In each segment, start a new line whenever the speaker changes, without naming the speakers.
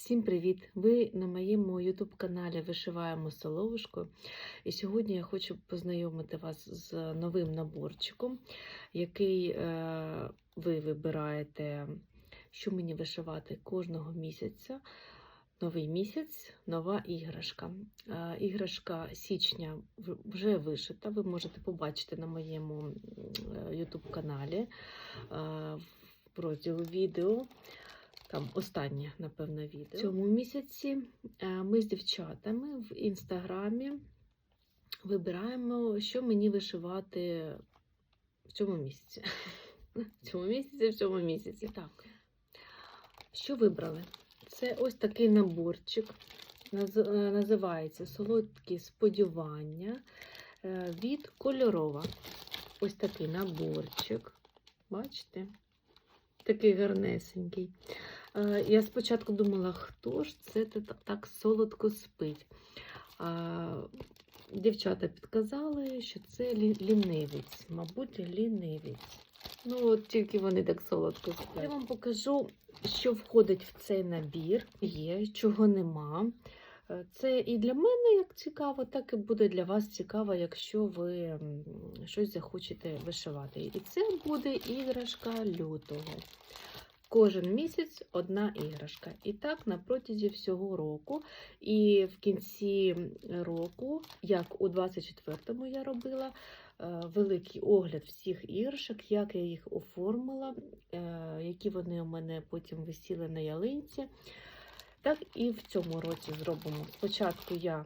Всім привіт! Ви на моєму YouTube каналі Вишиваємо Соловушкою. І сьогодні я хочу познайомити вас з новим наборчиком, який е, ви вибираєте, що мені вишивати кожного місяця. Новий місяць, нова іграшка. Е, іграшка січня вже вишита. Ви можете побачити на моєму м, е, YouTube каналі е, в розділу відео. Там останнє, напевно, відео. В цьому місяці е, ми з дівчатами в інстаграмі вибираємо, що мені вишивати в цьому місяці. В цьому місяці, в цьому місяці. Так. Що вибрали? Це ось такий наборчик. Е, Називається Солодкі сподівання е, від кольорова. Ось такий наборчик. Бачите? Такий гарнесенький. Е, Я спочатку думала, хто ж це та- та- так солодко спить. Дівчата підказали, що це лінивець, мабуть, лінивець. Ну, от тільки вони так солодко сплять. Я вам покажу, що входить в цей набір. Є, чого нема. Е, Це і для мене як цікаво, так і буде для вас цікаво, якщо ви щось захочете вишивати. І це буде іграшка лютого. Кожен місяць одна іграшка. І так на протязі всього року. І в кінці року, як у 24-му я робила, е, великий огляд всіх іграшок, як я їх оформила, е, які вони у мене потім висіли на ялинці. Так і в цьому році зробимо. Спочатку я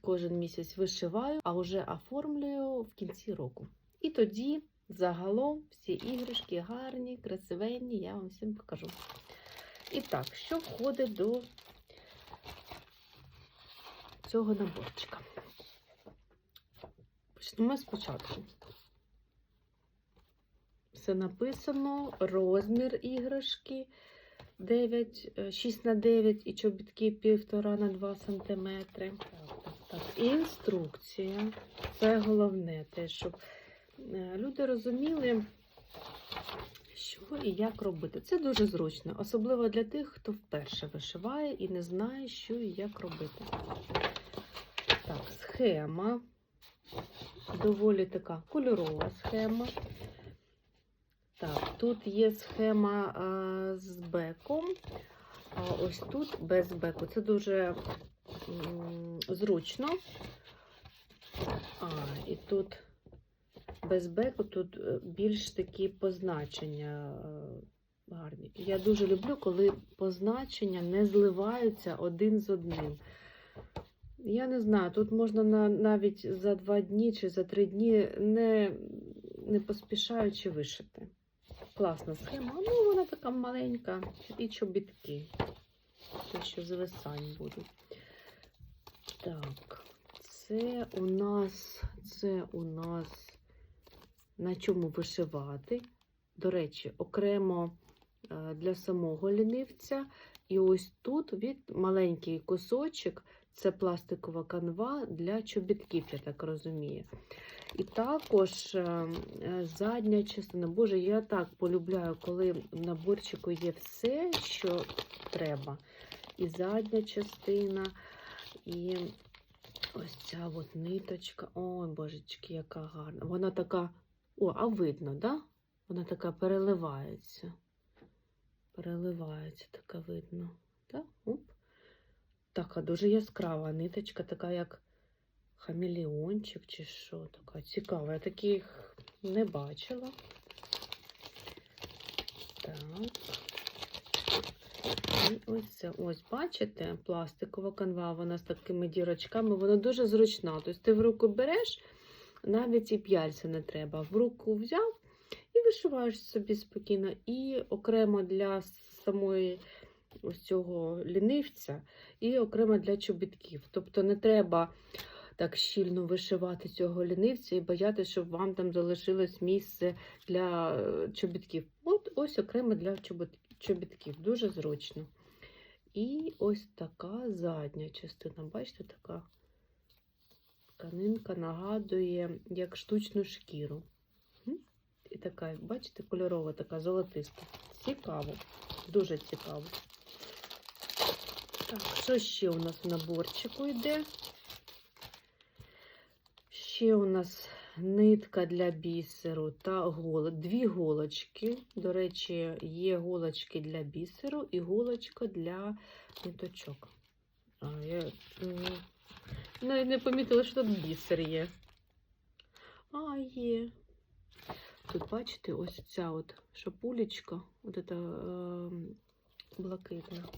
кожен місяць вишиваю, а вже оформлюю в кінці року. І тоді загалом всі іграшки гарні, красивенні, я вам всім покажу. І так, що входить до цього наборчика? Почнемо спочатку. Все написано, розмір іграшки 9, е, 6 на 9 і чобітки 1,5 на 2 см. Інструкція. Це головне, те, щоб е, люди розуміли, що і як робити. Це дуже зручно, особливо для тих, хто вперше вишиває і не знає, що і як робити. Так, схема. Доволі така кольорова схема. Так, тут є схема а, з беком, а ось тут без беку. Це дуже зручно. А, і тут без беку, тут е, більш такі позначення е, гарні. Я дуже люблю, коли позначення не зливаються один з одним. Я не знаю, тут можна на, навіть за два дні чи за три дні не, не поспішаючи вишити. Класна схема. Ну, вона така маленька. І чобітки. Те, що зависань будуть. Так, це у нас, це у нас на чому вишивати. До речі, окремо е, для самого лінивця. І ось тут від маленький кусочок це пластикова канва для чобітків, я так розумію. І також е, е, задня частина. Боже, я так полюбляю, коли в наборчику є все, що треба. І задня частина, і ось ця от ниточка. Ой, божечки, яка гарна. Вона така. О, а видно, да? Вона така переливається. Переливається, така видно. Так? Оп. Така дуже яскрава ниточка, така як хамелеончик чи що. Така цікава. Я таких не бачила. Так. І ось це. Ось, бачите, пластикова канва, вона з такими дірочками, вона дуже зручна. Тобто ти в руку береш, навіть і п'яльця не треба. В руку взяв і вишиваєш собі спокійно. І окремо для самої ось цього лінивця, і окремо для чобітків. Тобто не треба так щільно вишивати цього лінивця і боятися, щоб вам там залишилось місце для е, чобітків. От ось окремо для чобітків. Дуже зручно. І ось така задня частина. Бачите, така тканинка нагадує як штучну шкіру. І така, бачите, кольорова, така золотиста. Цікаво, дуже цікаво. Так, що ще у нас в наборчику йде? Ще у нас нитка для бісеру та голо... дві голочки. До речі, є голочки для бісеру і голочка для ниточок. А, я навіть не помітила, що тут бісер є. А, є. Тут, бачите, ось ця от шапулечка, от эта е, блакитна.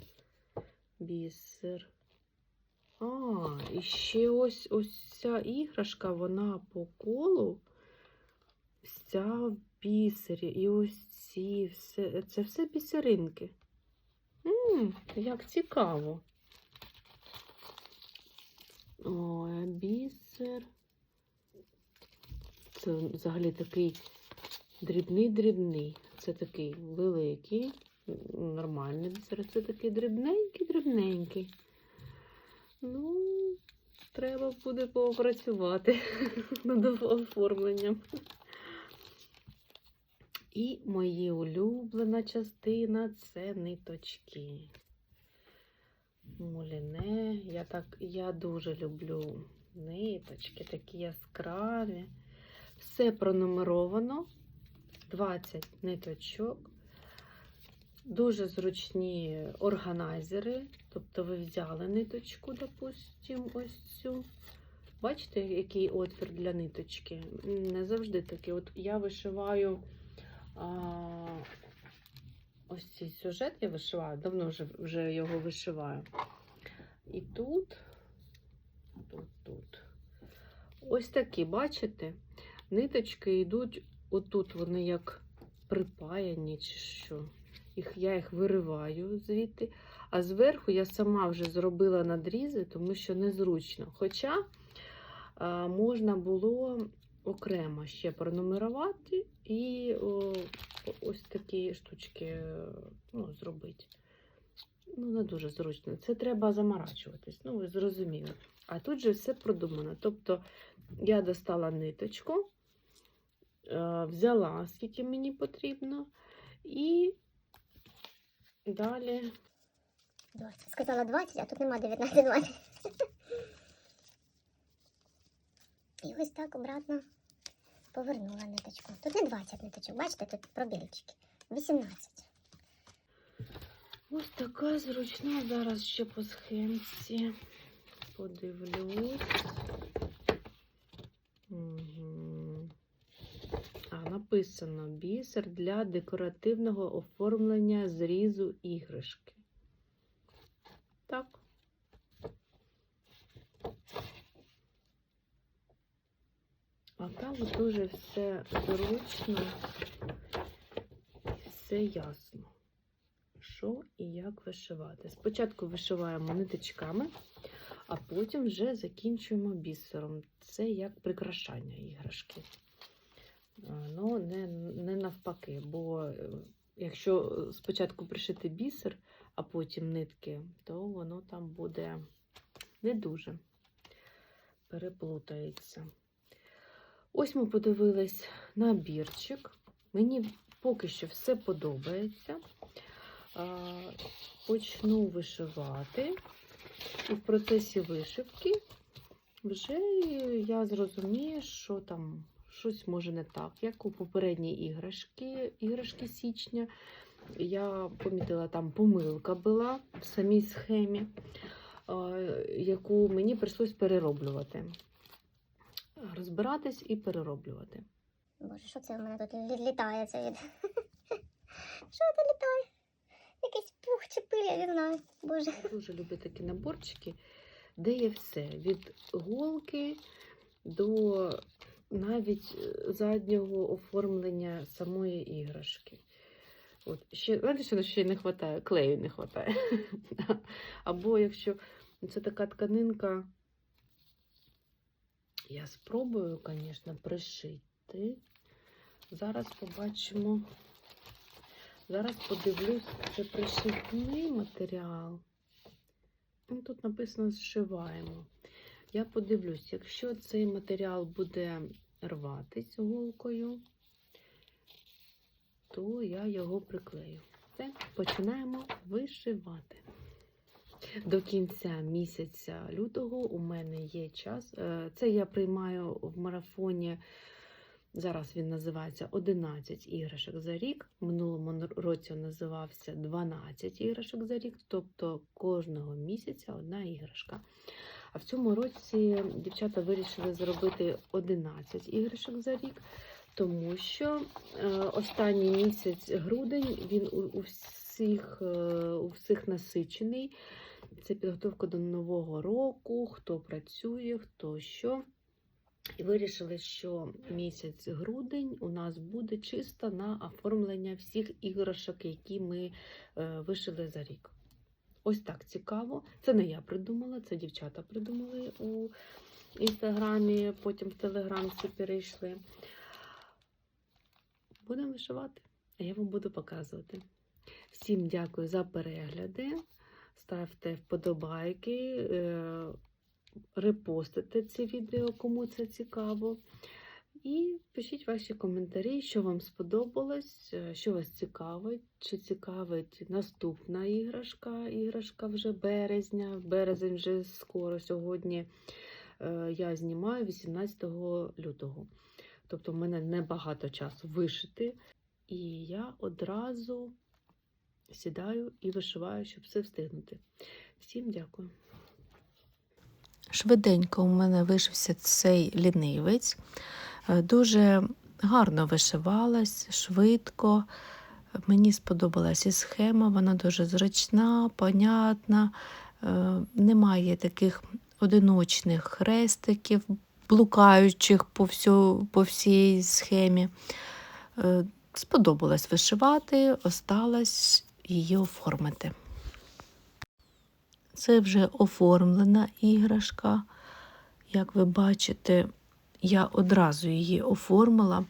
Бісер. А, і ще ось ось ця іграшка, вона по колу. Вся в бісері. І ось ці все. Це все бісеринки. Ммм, як цікаво. Ой, бісер. Це взагалі такий дрібний-дрібний. Це такий великий, нормальний бісер. Це такий дрібненький-дрібненький. Ну, треба буде попрацювати над оформленням. І моя улюблена частина це ниточки. Муліне. Я так, я дуже люблю ниточки, такі яскраві. Все пронумеровано. 20 ниточок. Дуже зручні органайзери. Тобто ви взяли ниточку, допустим, ось цю. Бачите, який отвір для ниточки? Не завжди такий. От я вишиваю а, ось цей сюжет, я вишиваю, давно вже, вже його вишиваю. І тут, тут, тут. Ось такі, бачите? Ниточки йдуть, отут вони як припаяні, чи що. Їх, я їх вириваю звідти. А зверху я сама вже зробила надрізи, тому що незручно. Хоча а, можна було окремо ще пронумерувати і о, ось такі штучки е, ну, зробити. Ну, не дуже зручно. Це треба заморачуватись. Ну, ви зрозуміли. А тут же все продумано. Тобто я достала ниточку, е, взяла, скільки мені потрібно, і далі
сказала 20, а тут нема 19 20. І ось так обратно повернула ниточку. Тут не 20 ниточок, бачите, тут пробілічки. 18.
ось така зручна. Зараз ще по схемці подивлюсь. Угу. А, написано бісер для декоративного оформлення зрізу іграшки. Так. А там дуже все зручно, все ясно. Що і як вишивати. Спочатку вишиваємо ниточками, а потім вже закінчуємо бісером. Це як прикрашання іграшки. Ну, не, не навпаки, бо е, якщо спочатку пришити бісер, а потім нитки, то воно там буде не дуже переплутається. Ось ми подивились набірчик. Мені поки що все подобається. Почну вишивати. І в процесі вишивки вже я зрозумію, що там щось може не так, як у попередній іграшки, іграшки січня. Я помітила, там помилка була в самій схемі, яку мені прийшлось перероблювати. Розбиратись і перероблювати.
Боже, що це в мене тут лі- літає це від. Що це літає? Якийсь пух чи пиль, я не знаю. Боже.
Я дуже люблю такі наборчики, де є все: від голки до навіть е, заднього оформлення самої іграшки. От, ще, знаєте, що ще не вистачає? Клею не вистачає. Або якщо це така тканинка, я спробую, звісно, пришити. Зараз побачимо. Зараз подивлюсь, це пришивний матеріал. Ну, Тут написано зшиваємо. Я подивлюсь, якщо цей матеріал буде рватись голкою, то я його приклею. Все, починаємо вишивати.
До кінця місяця лютого у мене є час. Е, Це я приймаю в марафоні. Зараз він називається 11 іграшок за рік. В минулому році називався 12 іграшок за рік, тобто кожного місяця одна іграшка. А в цьому році дівчата вирішили зробити 11 іграшок за рік, тому що е, останній місяць грудень він у, всіх, е, у всіх насичений. Це підготовка до нового року, хто працює, хто що. І вирішили, що місяць грудень у нас буде чисто на оформлення всіх іграшок, які ми е, вишили за рік. Ось так цікаво. Це не я придумала, це дівчата придумали у інстаграмі, потім в телеграм всі перейшли. Будемо вишивати, а я вам буду показувати. Всім дякую за перегляди. Ставте вподобайки, е, репостите це відео, кому це цікаво. І пишіть ваші коментарі, що вам сподобалось, е, що вас цікавить, чи цікавить наступна іграшка, іграшка вже березня. Березень вже скоро сьогодні е, я знімаю 18 лютого. Тобто в мене небагато часу вишити. І я одразу сідаю і вишиваю, щоб все встигнути. Всім дякую.
Швиденько у мене вишився цей лінивець. Е, Дуже гарно вишивалась, швидко. Мені сподобалась і схема, вона дуже зручна, понятна. Е, Немає таких одиночних хрестиків, блукаючих по, всю, по всій схемі. Е, Сподобалось вишивати, осталось її оформити. Це вже оформлена іграшка. Як ви бачите, я одразу її оформила.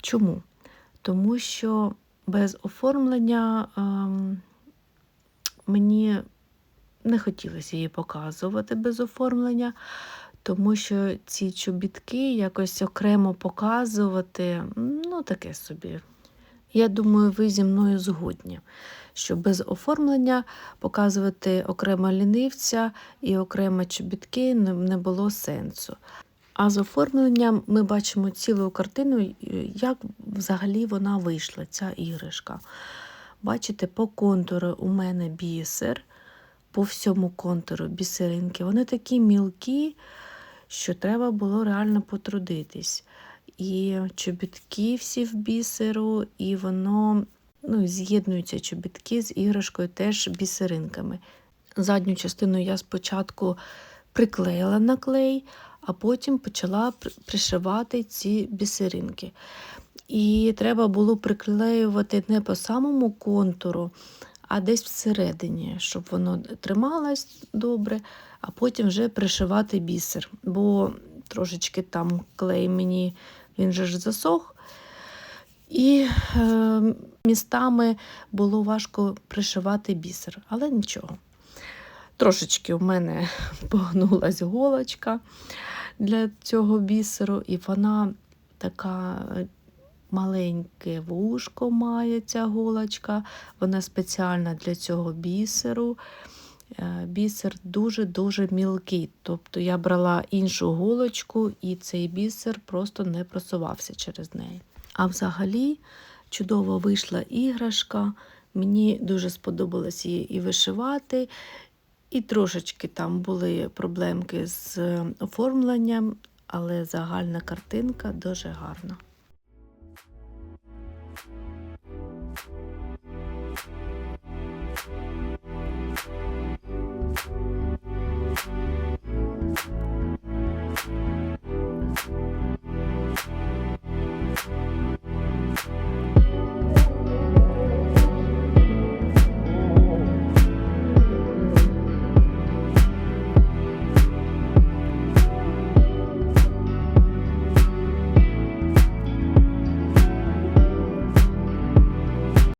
Чому? Тому що без оформлення ем, мені не хотілося її показувати без оформлення, тому що ці чобітки якось окремо показувати, ну таке собі. Я думаю, ви зі мною згодні, що без оформлення показувати окремо лінивця і окремо чобітки не, було сенсу. А з оформленням ми бачимо цілу картину, як взагалі вона вийшла, ця іграшка. Бачите, по контуру у мене бісер, по всьому контуру бісеринки. Вони такі мілкі, що треба було реально потрудитись. І чобітки всі в бісеру, і воно ну, з'єднуються чобітки з іграшкою теж бісеринками. Задню частину я спочатку приклеїла на клей, а потім почала пришивати ці бісеринки. І треба було приклеювати не по самому контуру, а десь всередині, щоб воно трималось добре, а потім вже пришивати бісер. Бо трошечки там клей мені він же ж засох. І е, містами було важко пришивати бісер, але нічого. Трошечки в мене погнулась голочка для цього бісеру, і вона така е, маленьке вушко має ця голочка. Вона спеціальна для цього бісеру. Е, Бісер дуже-дуже мілкий. Тобто я брала іншу голочку, і цей бісер просто не просувався через неї. А взагалі чудово вийшла іграшка. Мені дуже сподобалось її і вишивати, і трошечки там були проблемки з оформленням, але загальна картинка дуже гарна.